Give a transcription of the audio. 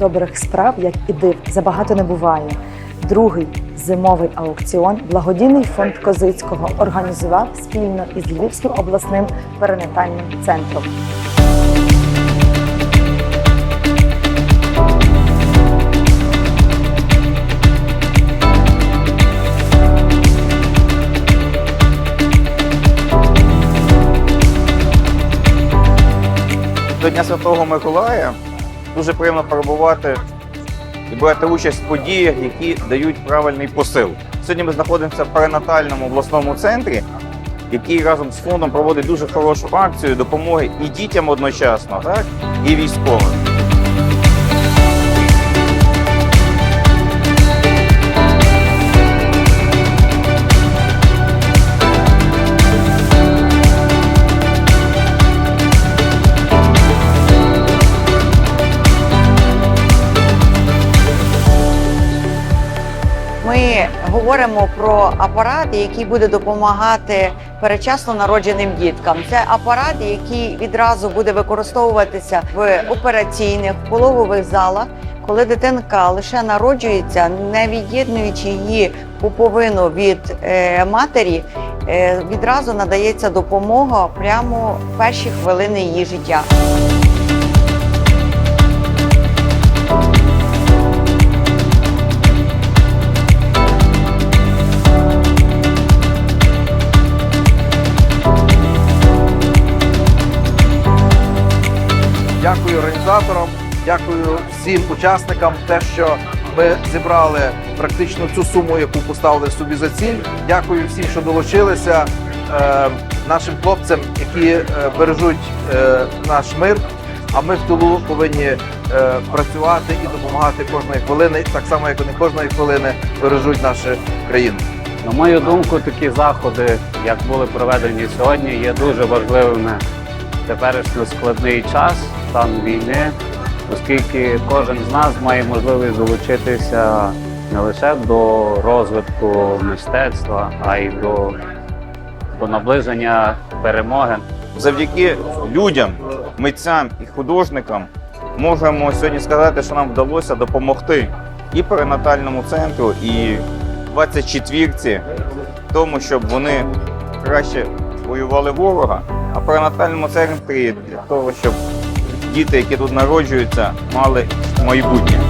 добрих справ, як і див, забагато не буває. Другий зимовий аукціон благодійний фонд Козицького організував спільно із Львівським обласним перинатальним центром. До Дня Святого Миколая дуже приємно перебувати і брати участь в подіях, які дають правильний посил. Сьогодні ми знаходимося в перинатальному обласному центрі, який разом з фондом проводить дуже хорошу акцію допомоги і дітям одночасно, так і військовим. Говоримо про апарат, який буде допомагати перечасно народженим діткам. Це апарат, який відразу буде використовуватися в операційних пологових залах, коли дитинка лише народжується, не від'єднуючи її пуповину від е, матері, е, відразу надається допомога прямо в перші хвилини її життя. Дякую організаторам, дякую всім учасникам, те, що ми зібрали практично цю суму, яку поставили собі за ціль. Дякую всім, що долучилися, е, нашим хлопцям, які е, бережуть е, наш мир. А ми в тилу повинні е, працювати і допомагати кожної хвилини, так само як вони кожної хвилини бережуть нашу країну. На мою думку, такі заходи, як були проведені сьогодні, є дуже важливими теперішній складний час, стан війни, оскільки кожен з нас має можливість долучитися не лише до розвитку мистецтва, а й до, до наближення перемоги. Завдяки людям, митцям і художникам можемо сьогодні сказати, що нам вдалося допомогти і перинатальному центру, і 24-ці тому, щоб вони краще воювали ворога, а перинатальному центрі для того, щоб діти, які тут народжуються, мали майбутнє.